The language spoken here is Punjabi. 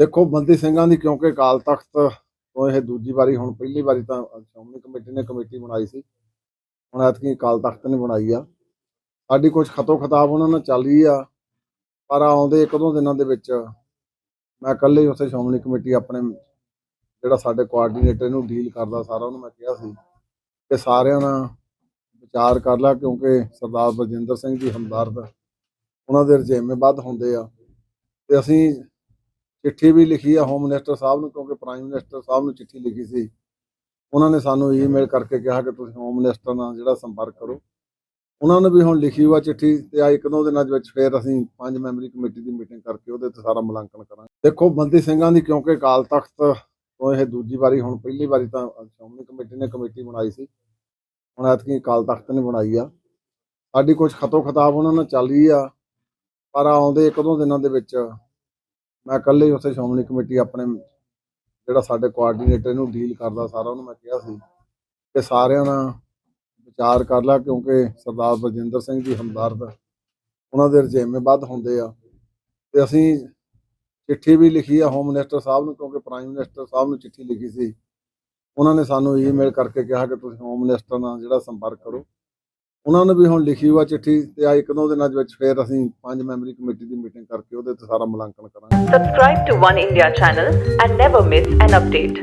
ਦੇਖੋ, ਬੰਦੀ ਸਿੰਘਾਂ ਦੀ ਕਿਉਂਕਿ ਅਕਾਲ ਤਖਤ ਤੋਂ ਇਹ ਦੂਜੀ ਵਾਰੀ, ਹੁਣ ਪਹਿਲੀ ਵਾਰੀ ਤਾਂ ਸ਼੍ਰੋਮਣੀ ਕਮੇਟੀ ਨੇ ਕਮੇਟੀ ਬਣਾਈ ਸੀ। ਹੁਣ ਐਤਕੀ ਅਕਾਲ ਤਖਤ ਨੇ ਬਣਾਈ ਆ। ਸਾਡੀ ਕੁਝ ਖਤੋ ਖਤਾਬ ਉਹਨਾਂ ਨਾਲ ਚੱਲ ਰਹੀ ਆ, ਪਰ ਆਉਂਦੇ ਇੱਕ ਦੋ ਦਿਨਾਂ ਦੇ ਵਿੱਚ ਮੈਂ ਇਕੱਲੇ ਹੀ ਉੱਥੇ ਸ਼੍ਰੋਮਣੀ ਕਮੇਟੀ ਆਪਣੇ ਜਿਹੜਾ ਸਾਡੇ ਕੋਆਰਡੀਨੇਟਰ ਨੂੰ ਡੀਲ ਕਰਦਾ ਸਾਰਾ ਉਹਨੂੰ ਮੈਂ ਕਿਹਾ ਸੀ ਕਿ ਸਾਰਿਆਂ ਨਾਲ ਵਿਚਾਰ ਕਰ ਲੈ, ਕਿਉਂਕਿ ਸਰਦਾਰ ਬਰਜਿੰਦਰ ਸਿੰਘ ਜੀ ਹਮਦਰਦ, ਉਹਨਾਂ ਦੇ ਰਜੇਵੇਂ ਵੱਧ ਹੁੰਦੇ ਆ। ਤੇ ਅਸੀਂ ਚਿੱਠੀ ਵੀ ਲਿਖੀ ਆ ਹੋਮ ਮਿਨਿਸਟਰ ਸਾਹਿਬ ਨੂੰ, ਕਿਉਂਕਿ ਪ੍ਰਾਈਮ ਮਿਨਿਸਟਰ ਸਾਹਿਬ ਨੂੰ ਚਿੱਠੀ ਲਿਖੀ ਸੀ। ਉਹਨਾਂ ਨੇ ਸਾਨੂੰ ਈਮੇਲ ਕਰਕੇ ਕਿਹਾ ਕਿ ਤੁਸੀਂ ਹੋਮ ਮਿਨਿਸਟਰ ਨਾਲ ਜਿਹੜਾ ਸੰਪਰਕ ਕਰੋ। ਉਹਨਾਂ ਨੇ ਵੀ ਹੁਣ ਲਿਖੀ ਹੋਆ ਚਿੱਠੀ ਤੇ ਆ ਇੱਕ ਦੋ ਦਿਨਾਂ ਦੇ ਵਿੱਚ ਫਿਰ ਅਸੀਂ ਪੰਜ ਮੈਂਬਰੀ ਕਮੇਟੀ ਦੀ ਮੀਟਿੰਗ ਕਰਕੇ ਉਹਦੇ ਤੇ ਸਾਰਾ ਮੁਲਾਂਕਣ ਕਰਾਂਗੇ। ਦੇਖੋ, ਬੰਦੀ ਸਿੰਘਾਂ ਦੀ, ਕਿਉਂਕਿ ਅਕਾਲ ਤਖਤ ਤੋਂ ਇਹ ਦੂਜੀ ਵਾਰੀ, ਹੁਣ ਪਹਿਲੀ ਵਾਰੀ ਤਾਂ ਸ਼੍ਰੋਮਣੀ ਕਮੇਟੀ ਨੇ ਕਮੇਟੀ ਬਣਾਈ ਸੀ। ਹੁਣ ਐਤਕੀ ਅਕਾਲ ਤਖਤ ਨੇ ਬਣਾਈ ਆ। ਸਾਡੀ ਕੁਝ ਖਤੋ ਖਤਾਬ ਉਹਨਾਂ ਨਾਲ ਚੱਲ ਰਹੀ ਆ, ਪਰ ਆਉਂਦੇ ਇੱਕ ਦੋ ਦਿਨਾਂ ਦੇ ਵਿੱਚ ਮੈਂ ਇਕੱਲੇ ਹੀ ਉੱਥੇ ਸ਼੍ਰੋਮਣੀ ਕਮੇਟੀ ਆਪਣੇ ਜਿਹੜਾ ਸਾਡੇ ਕੋਆਰਡੀਨੇਟਰ ਨੂੰ ਡੀਲ ਕਰਦਾ ਸਾਰਾ ਉਹਨੂੰ ਮੈਂ ਕਿਹਾ ਸੀ ਕਿ ਸਾਰਿਆਂ ਨਾਲ ਵਿਚਾਰ ਕਰ ਲਾ ਕਿਉਂਕਿ ਸਰਦਾਰ ਬਲਜਿੰਦਰ ਸਿੰਘ ਜੀ ਹਮਦਰਦ, ਉਹਨਾਂ ਦੇ ਰਜੇਵੇਂ ਵੱਧ ਹੁੰਦੇ ਆ ਤੇ ਅਸੀਂ ਚਿੱਠੀ ਵੀ ਲਿਖੀ ਆ ਹੋਮ ਮਿਨਿਸਟਰ ਸਾਹਿਬ ਨੂੰ ਕਿਉਂਕਿ ਪ੍ਰਾਈਮ ਮਿਨਿਸਟਰ ਸਾਹਿਬ ਨੂੰ ਚਿੱਠੀ ਲਿਖੀ ਸੀ। ਉਹਨਾਂ ਨੇ ਸਾਨੂੰ ਈਮੇਲ ਕਰਕੇ ਕਿਹਾ ਕਿ ਤੁਸੀਂ ਹੋਮ ਮਿਨਿਸਟਰ ਨਾਲ ਜਿਹੜਾ ਸੰਪਰਕ ਕਰੋ। ਉਹਨਾਂ ਨੇ ਵੀ ਹੁਣ ਲਿਖੀ ਹੋਆ ਚਿੱਠੀ ਤੇ ਆ ਇੱਕ ਦੋ ਦਿਨਾਂ ਦੇ ਵਿੱਚ ਫਿਰ ਅਸੀਂ ਪੰਜ ਮੈਂਬਰੀ ਕਮੇਟੀ ਦੀ ਮੀਟਿੰਗ ਕਰਕੇ ਉਹਦੇ ਤੇ ਸਾਰਾ ਮੁਲਾਂਕਣ ਕਰਾਂਗੇ Subscribe to One India channel and never miss an update.